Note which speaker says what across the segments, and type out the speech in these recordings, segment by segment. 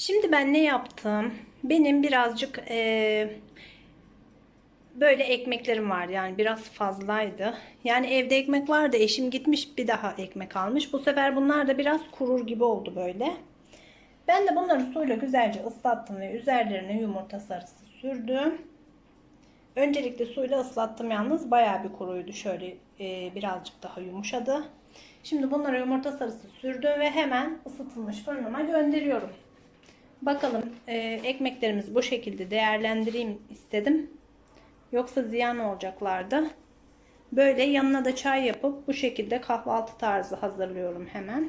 Speaker 1: Şimdi ben ne yaptım? Benim birazcık eee, böyle ekmeklerim var. Yani biraz fazlaydı. Yani evde ekmek vardı. Eşim gitmiş bir daha ekmek almış. Bu sefer bunlar da biraz kurur gibi oldu böyle. Ben de bunları suyla güzelce ıslattım ve üzerlerine yumurta sarısı sürdüm. Öncelikle suyla ıslattım yalnız. Bayağı bir kuruydu. Şöyle e, birazcık daha yumuşadı. Şimdi bunlara yumurta sarısı sürdüm ve hemen ısıtılmış fırınıma gönderiyorum. Bakalım e, ekmeklerimizi bu şekilde değerlendireyim istedim. Yoksa ziyan olacaklardı. Böyle yanına da çay yapıp bu şekilde kahvaltı tarzı hazırlıyorum hemen.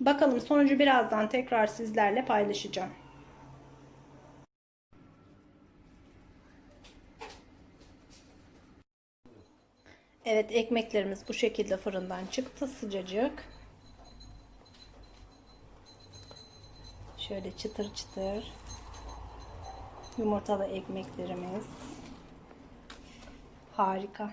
Speaker 1: Bakalım sonucu birazdan tekrar sizlerle paylaşacağım. Evet ekmeklerimiz bu şekilde fırından çıktı sıcacık. Şöyle çıtır çıtır yumurtalı ekmeklerimiz. Harika.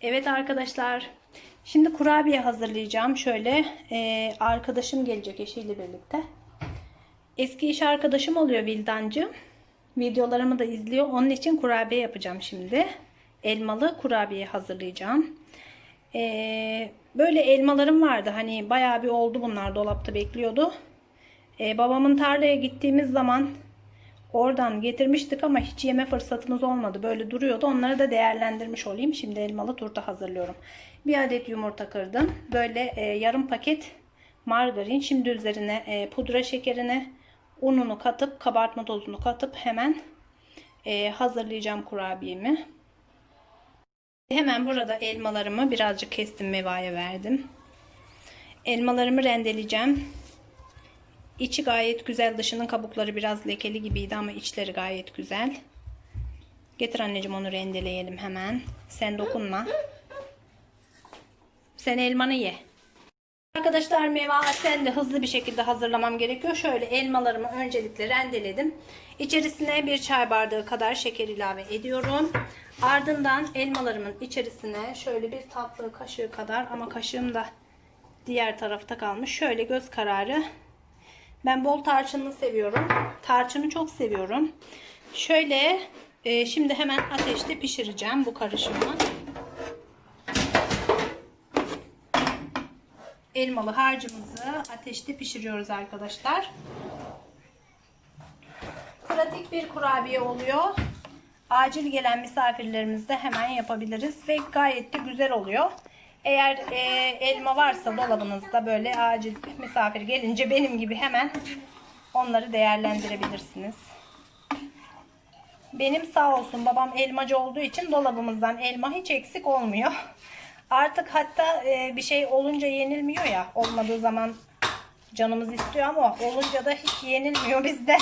Speaker 1: Evet arkadaşlar. Şimdi kurabiye hazırlayacağım. Şöyle e, arkadaşım gelecek eşiyle birlikte. Eski iş arkadaşım oluyor Vildancı. Videolarımı da izliyor. Onun için kurabiye yapacağım şimdi. Elmalı kurabiye hazırlayacağım. Ee, böyle elmalarım vardı. Hani bayağı bir oldu bunlar dolapta bekliyordu. Ee, babamın tarlaya gittiğimiz zaman oradan getirmiştik ama hiç yeme fırsatımız olmadı. Böyle duruyordu. Onları da değerlendirmiş olayım. Şimdi elmalı turta hazırlıyorum. Bir adet yumurta kırdım. Böyle e, yarım paket margarin. Şimdi üzerine e, pudra şekerini, ununu katıp kabartma tozunu katıp hemen e, hazırlayacağım kurabiyemi. Hemen burada elmalarımı birazcık kestim mevaya verdim. Elmalarımı rendeleyeceğim. İçi gayet güzel. Dışının kabukları biraz lekeli gibiydi ama içleri gayet güzel. Getir anneciğim onu rendeleyelim hemen. Sen dokunma. Sen elmanı ye. Arkadaşlar meyve sen de hızlı bir şekilde hazırlamam gerekiyor. Şöyle elmalarımı öncelikle rendeledim. İçerisine bir çay bardağı kadar şeker ilave ediyorum. Ardından elmalarımın içerisine şöyle bir tatlı kaşığı kadar ama kaşığım da diğer tarafta kalmış. Şöyle göz kararı. Ben bol tarçınlı seviyorum. Tarçını çok seviyorum. Şöyle e, şimdi hemen ateşte pişireceğim bu karışımı. Elmalı harcımızı ateşte pişiriyoruz arkadaşlar. Pratik bir kurabiye oluyor. Acil gelen misafirlerimizde hemen yapabiliriz ve gayet de güzel oluyor. Eğer e, elma varsa dolabınızda böyle acil misafir gelince benim gibi hemen onları değerlendirebilirsiniz. Benim sağ olsun babam elmacı olduğu için dolabımızdan elma hiç eksik olmuyor. Artık hatta e, bir şey olunca yenilmiyor ya. Olmadığı zaman canımız istiyor ama olunca da hiç yenilmiyor bizde.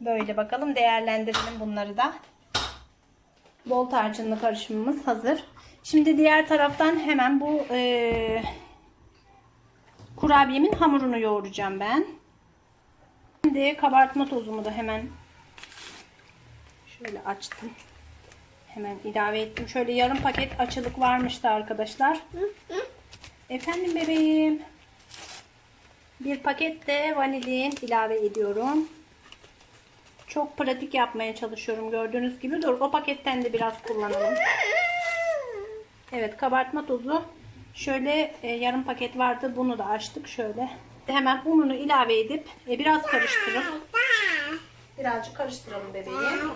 Speaker 1: Böyle bakalım değerlendirelim bunları da. Bol tarçınlı karışımımız hazır. Şimdi diğer taraftan hemen bu e, kurabiyemin hamurunu yoğuracağım ben. Şimdi kabartma tozumu da hemen şöyle açtım. Hemen ilave ettim. Şöyle yarım paket açılık varmıştı arkadaşlar. Efendim bebeğim. Bir paket de vanilin ilave ediyorum. Çok pratik yapmaya çalışıyorum gördüğünüz gibi. Dur o paketten de biraz kullanalım. Evet kabartma tozu. Şöyle e, yarım paket vardı. Bunu da açtık şöyle. Hemen ununu ilave edip e, biraz karıştırın. Birazcık karıştıralım bebeğim.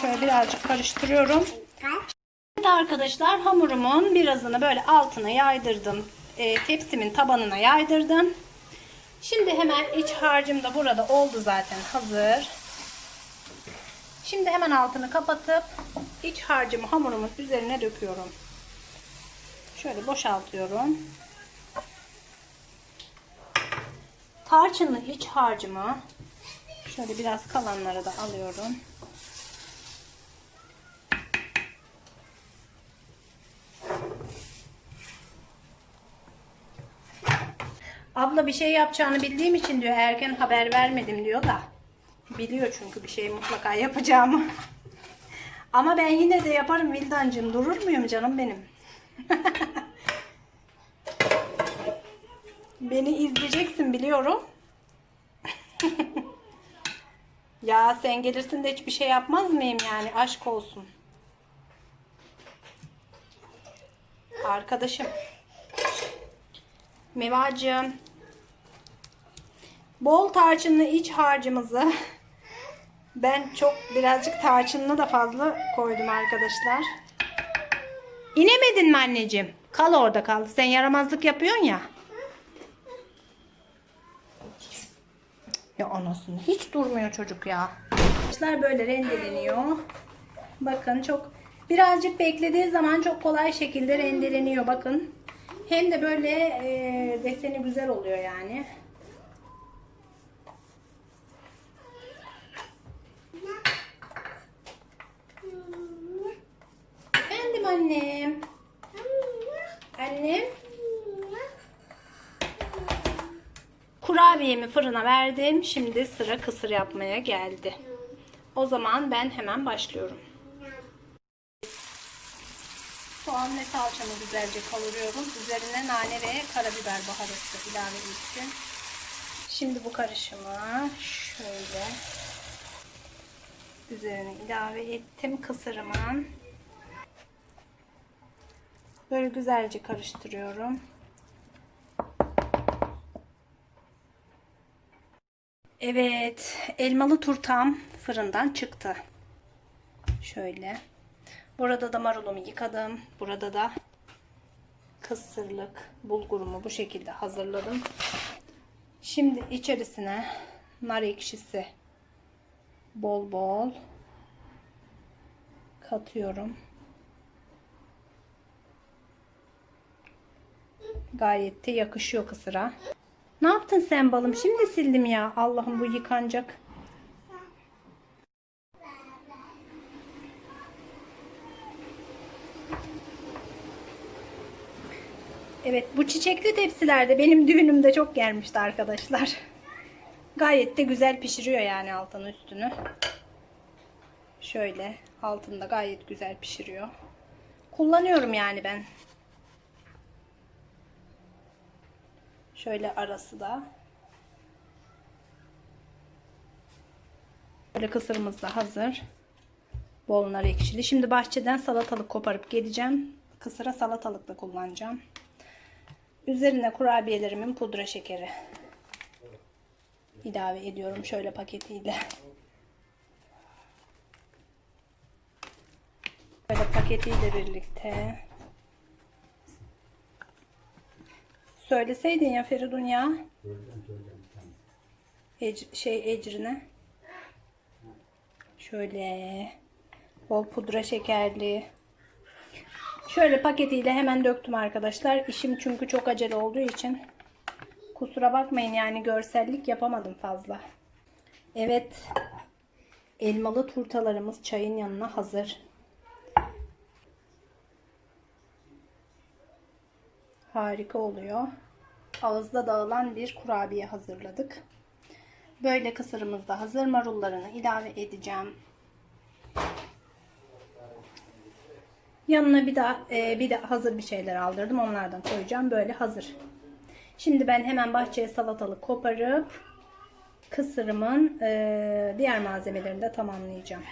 Speaker 1: Şöyle birazcık karıştırıyorum. Evet arkadaşlar hamurumun birazını böyle altına yaydırdım. E, tepsimin tabanına yaydırdım. Şimdi hemen iç harcım da burada oldu zaten hazır. Şimdi hemen altını kapatıp iç harcımı hamurumun üzerine döküyorum. Şöyle boşaltıyorum. Tarçınlı iç harcımı şöyle biraz kalanları da alıyorum. Abla bir şey yapacağını bildiğim için diyor erken haber vermedim diyor da. Biliyor çünkü bir şey mutlaka yapacağımı. Ama ben yine de yaparım Vildancığım. Durur muyum canım benim? Beni izleyeceksin biliyorum. ya sen gelirsin de hiçbir şey yapmaz mıyım yani? Aşk olsun. Arkadaşım. Mevacığım. Bol tarçınlı iç harcımızı ben çok birazcık tarçınlı da fazla koydum arkadaşlar. İnemedin mi anneciğim? Kal orada kal. Sen yaramazlık yapıyorsun ya. Ya anasını hiç durmuyor çocuk ya. Arkadaşlar böyle rendeleniyor. Bakın çok birazcık beklediği zaman çok kolay şekilde rendeleniyor bakın. Hem de böyle e, deseni güzel oluyor yani. Efendim annem. Annem. Kurabiyemi fırına verdim. Şimdi sıra kısır yapmaya geldi. O zaman ben hemen başlıyorum. Soğan ve salçamı güzelce kavuruyorum. Üzerine nane ve karabiber baharatı ilave ettim. Şimdi bu karışımı şöyle üzerine ilave ettim kısırımın. Böyle güzelce karıştırıyorum. Evet, elmalı turtam fırından çıktı. Şöyle. Burada da marulumu yıkadım. Burada da kısırlık bulgurumu bu şekilde hazırladım. Şimdi içerisine nar ekşisi bol bol katıyorum. Gayet de yakışıyor kısıra. Ne yaptın sen balım? Şimdi sildim ya. Allah'ım bu yıkanacak. Evet bu çiçekli tepsilerde benim düğünümde çok gelmişti arkadaşlar. Gayet de güzel pişiriyor yani altını üstünü. Şöyle altında gayet güzel pişiriyor. Kullanıyorum yani ben. Şöyle arası da. Böyle kısırımız da hazır. Bol nar ekşili. Şimdi bahçeden salatalık koparıp geleceğim. Kısıra salatalık da kullanacağım. Üzerine kurabiyelerimin pudra şekeri ilave ediyorum şöyle paketiyle. Böyle paketiyle birlikte. Söyleseydin ya Feridun ya. Ec şey ecrine. Şöyle bol pudra şekerli. Şöyle paketiyle hemen döktüm arkadaşlar. İşim çünkü çok acele olduğu için. Kusura bakmayın yani görsellik yapamadım fazla. Evet. Elmalı turtalarımız çayın yanına hazır. Harika oluyor. Ağızda dağılan bir kurabiye hazırladık. Böyle kısırımız da hazır. Marullarını ilave edeceğim. Yanına bir daha e, bir de hazır bir şeyler aldırdım. Onlardan koyacağım. Böyle hazır. Şimdi ben hemen bahçeye salatalık koparıp kısırımın e, diğer malzemelerini de tamamlayacağım.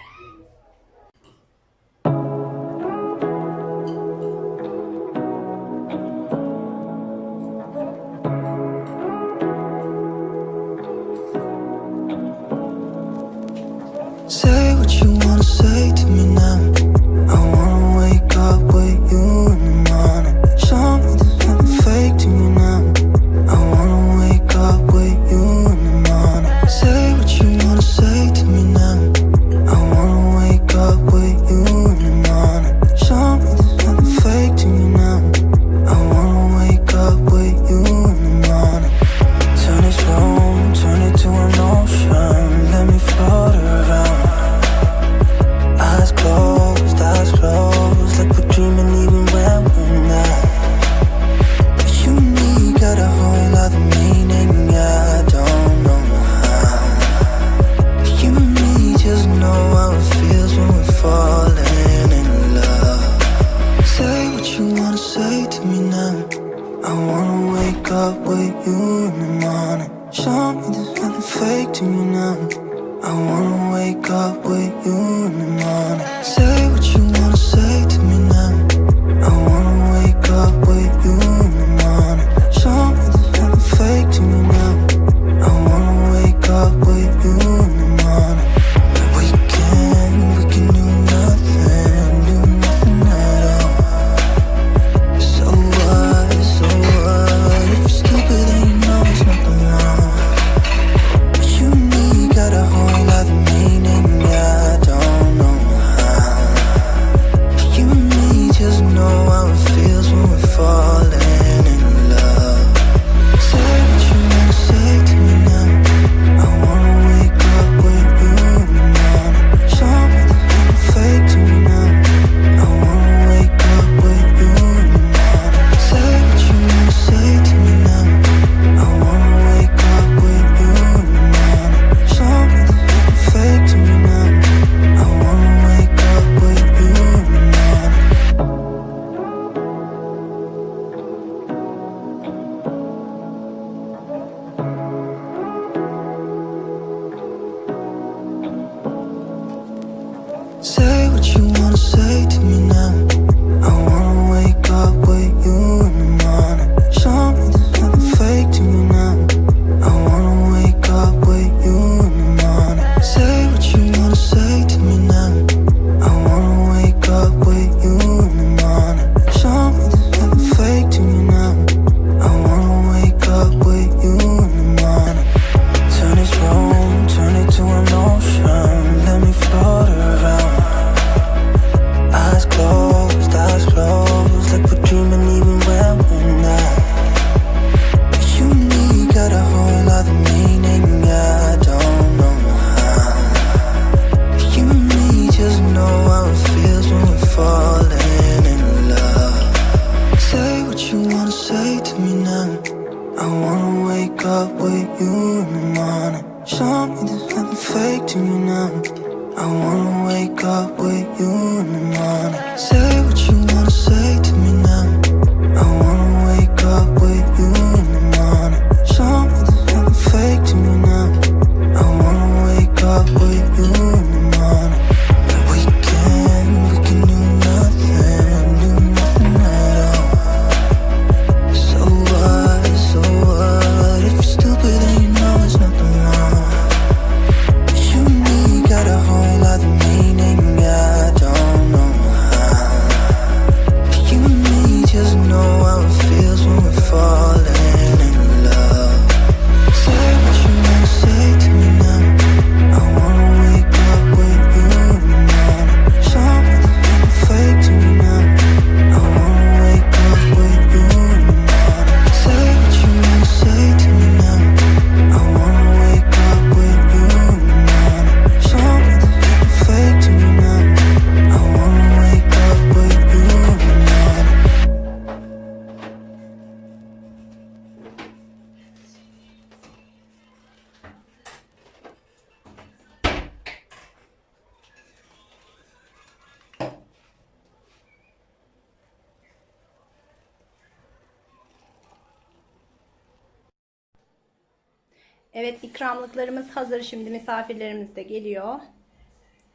Speaker 1: Evet ikramlıklarımız hazır. Şimdi misafirlerimiz de geliyor.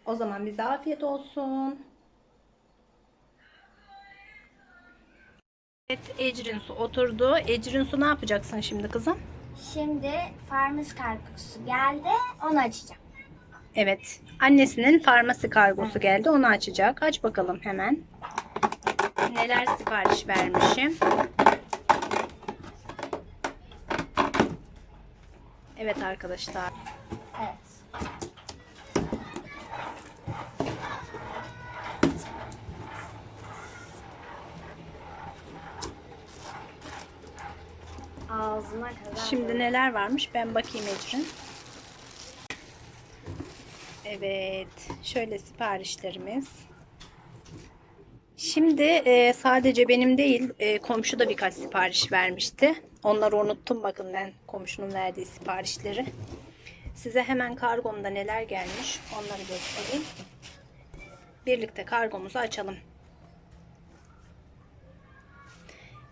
Speaker 1: O zaman bize afiyet olsun. Evet Ecrin oturdu. Ecrin ne yapacaksın şimdi kızım?
Speaker 2: Şimdi farmers kargosu geldi. Onu açacağım.
Speaker 1: Evet. Annesinin farmasi kargosu geldi. Onu açacak. Aç bakalım hemen. Neler sipariş vermişim. Evet arkadaşlar.
Speaker 2: Evet. Ağzına kadar.
Speaker 1: Şimdi neler varmış ben bakayım Ecrin. Evet. Şöyle siparişlerimiz. Şimdi e, sadece benim değil e, komşu da birkaç sipariş vermişti. Onları unuttum bakın ben komşunun verdiği siparişleri. Size hemen kargomda neler gelmiş onları göstereyim. Birlikte kargomuzu açalım.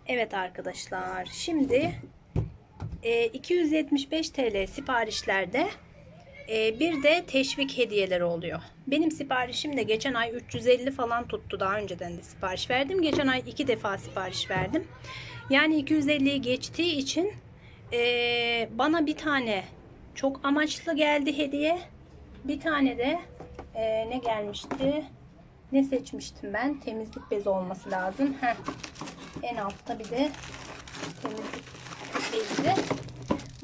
Speaker 1: Evet arkadaşlar şimdi e, 275 TL siparişlerde e, bir de teşvik hediyeleri oluyor. Benim siparişim de geçen ay 350 falan tuttu. Daha önceden de sipariş verdim. Geçen ay iki defa sipariş verdim. Yani 250'yi geçtiği için ee, bana bir tane çok amaçlı geldi hediye. Bir tane de ee, ne gelmişti? Ne seçmiştim ben? Temizlik bezi olması lazım. Heh. En altta bir de temizlik bezi.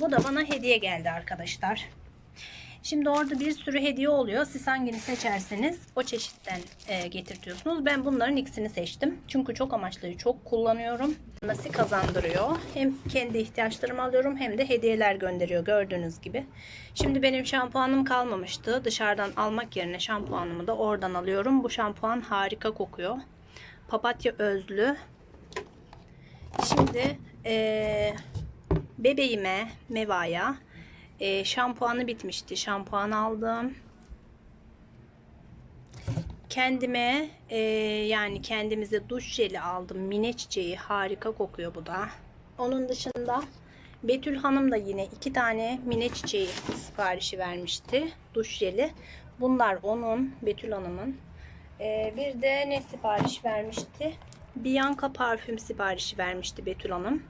Speaker 1: Bu da bana hediye geldi arkadaşlar. Şimdi orada bir sürü hediye oluyor. Siz hangini seçerseniz o çeşitten e, getirtiyorsunuz. Ben bunların ikisini seçtim. Çünkü çok amaçlı, çok kullanıyorum. Nasıl kazandırıyor. Hem kendi ihtiyaçlarımı alıyorum hem de hediyeler gönderiyor gördüğünüz gibi. Şimdi benim şampuanım kalmamıştı. Dışarıdan almak yerine şampuanımı da oradan alıyorum. Bu şampuan harika kokuyor. Papatya özlü. Şimdi e, bebeğime, Meva'ya e, şampuanı bitmişti. Şampuan aldım. Kendime e, yani kendimize duş jeli aldım. Mine çiçeği harika kokuyor bu da. Onun dışında Betül Hanım da yine iki tane mine çiçeği siparişi vermişti. Duş jeli. Bunlar onun, Betül Hanım'ın. E, bir de ne sipariş vermişti? Bianca parfüm siparişi vermişti Betül Hanım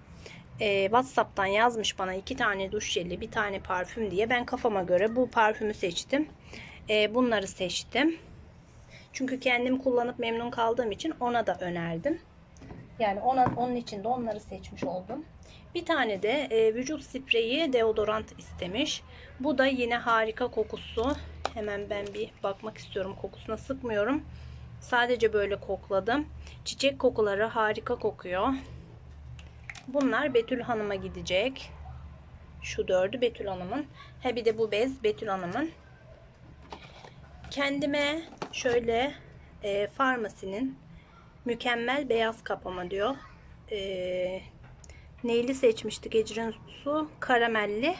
Speaker 1: e, WhatsApp'tan yazmış bana iki tane duş jeli, bir tane parfüm diye. Ben kafama göre bu parfümü seçtim. E, bunları seçtim. Çünkü kendim kullanıp memnun kaldığım için ona da önerdim. Yani ona, onun için de onları seçmiş oldum. Bir tane de e, vücut spreyi deodorant istemiş. Bu da yine harika kokusu. Hemen ben bir bakmak istiyorum kokusuna sıkmıyorum. Sadece böyle kokladım. Çiçek kokuları harika kokuyor. Bunlar Betül Hanım'a gidecek. Şu dördü Betül Hanım'ın. He bir de bu bez Betül Hanım'ın. Kendime şöyle e, farmasinin mükemmel beyaz kapama diyor. E, neyli seçmiştik Ecrin su? Karamelli.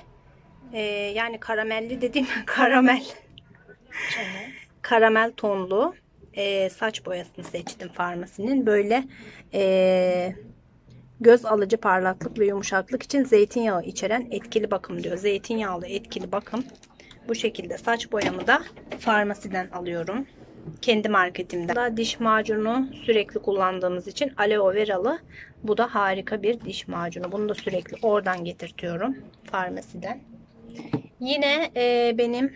Speaker 1: E, yani karamelli dediğim karamel. Karamel tonlu e, saç boyasını seçtim farmasinin. Böyle eee göz alıcı parlaklık ve yumuşaklık için zeytinyağı içeren etkili bakım diyor. Zeytinyağlı etkili bakım. Bu şekilde saç boyamı da farmasiden alıyorum. Kendi marketimden. Da diş macunu sürekli kullandığımız için aloe veralı. Bu da harika bir diş macunu. Bunu da sürekli oradan getirtiyorum. Farmasiden. Yine e, benim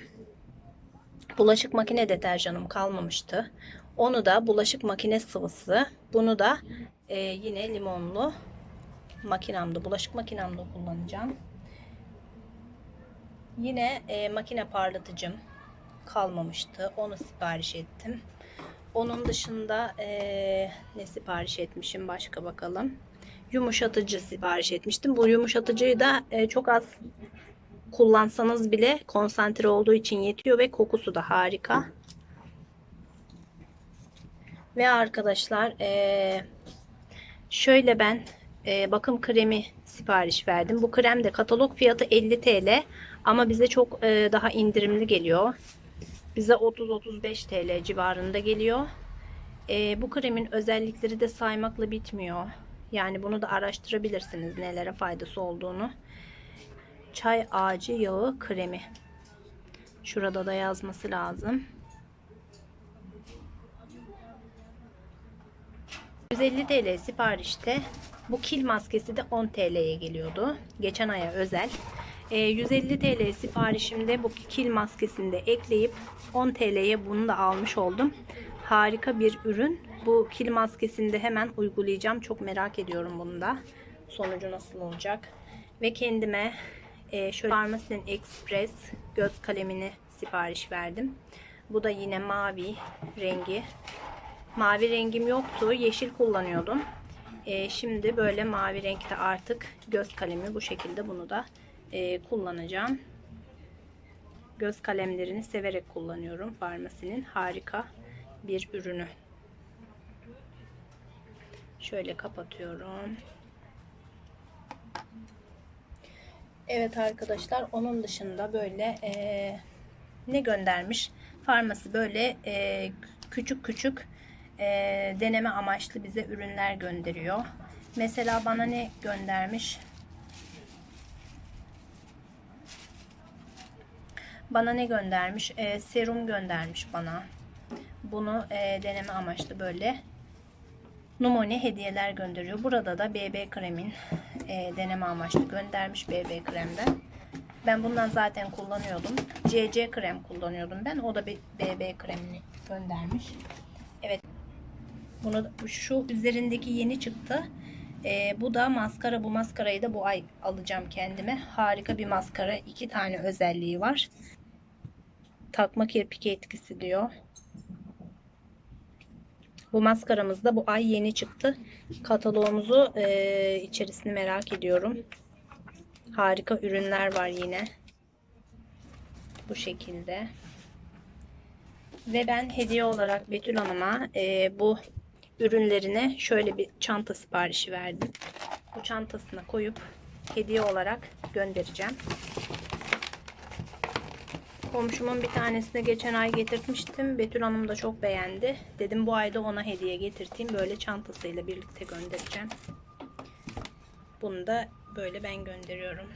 Speaker 1: bulaşık makine deterjanım kalmamıştı. Onu da bulaşık makine sıvısı. Bunu da e, yine limonlu makinamda, bulaşık makinamda kullanacağım. Yine e, makine parlatıcım kalmamıştı. Onu sipariş ettim. Onun dışında e, ne sipariş etmişim başka bakalım. Yumuşatıcı sipariş etmiştim. Bu yumuşatıcıyı da e, çok az kullansanız bile konsantre olduğu için yetiyor ve kokusu da harika. Ve arkadaşlar e, şöyle ben e, bakım kremi sipariş verdim. Bu krem de katalog fiyatı 50 TL ama bize çok e, daha indirimli geliyor. Bize 30-35 TL civarında geliyor. E, bu kremin özellikleri de saymakla bitmiyor. Yani bunu da araştırabilirsiniz nelere faydası olduğunu. Çay ağacı yağı kremi. Şurada da yazması lazım. 150 TL siparişte bu kil maskesi de 10 TL'ye geliyordu. Geçen aya özel. E, 150 TL siparişimde bu kil maskesini de ekleyip 10 TL'ye bunu da almış oldum. Harika bir ürün. Bu kil maskesini de hemen uygulayacağım. Çok merak ediyorum bunu da. Sonucu nasıl olacak. Ve kendime e, şöyle Pharmacy'nin Express göz kalemini sipariş verdim. Bu da yine mavi rengi. Mavi rengim yoktu. Yeşil kullanıyordum. E, şimdi böyle mavi renkte artık göz kalemi bu şekilde bunu da e, kullanacağım. Göz kalemlerini severek kullanıyorum. Farmasinin harika bir ürünü. Şöyle kapatıyorum. Evet arkadaşlar onun dışında böyle e, ne göndermiş? Farması böyle e, küçük küçük e, deneme amaçlı bize ürünler gönderiyor. Mesela bana ne göndermiş? bana ne göndermiş? Ee, serum göndermiş bana. Bunu e, deneme amaçlı böyle numune hediyeler gönderiyor. Burada da BB kremin e, deneme amaçlı göndermiş BB kremden. Ben bundan zaten kullanıyordum. CC krem kullanıyordum ben. O da bir BB kremini göndermiş. Evet. Bunu şu üzerindeki yeni çıktı. Ee, bu da maskara. Bu maskarayı da bu ay alacağım kendime. Harika bir maskara. İki tane özelliği var. Takma kirpik etkisi diyor. Bu maskaramız da bu ay yeni çıktı. Kataloğumuzu e, içerisini merak ediyorum. Harika ürünler var yine. Bu şekilde. Ve ben hediye olarak Betül Hanım'a e, bu ürünlerine şöyle bir çanta siparişi verdim. Bu çantasına koyup hediye olarak göndereceğim. Komşumun bir tanesini geçen ay getirtmiştim. Betül Hanım da çok beğendi. Dedim bu ayda ona hediye getirteyim. Böyle çantasıyla birlikte göndereceğim. Bunu da böyle ben gönderiyorum.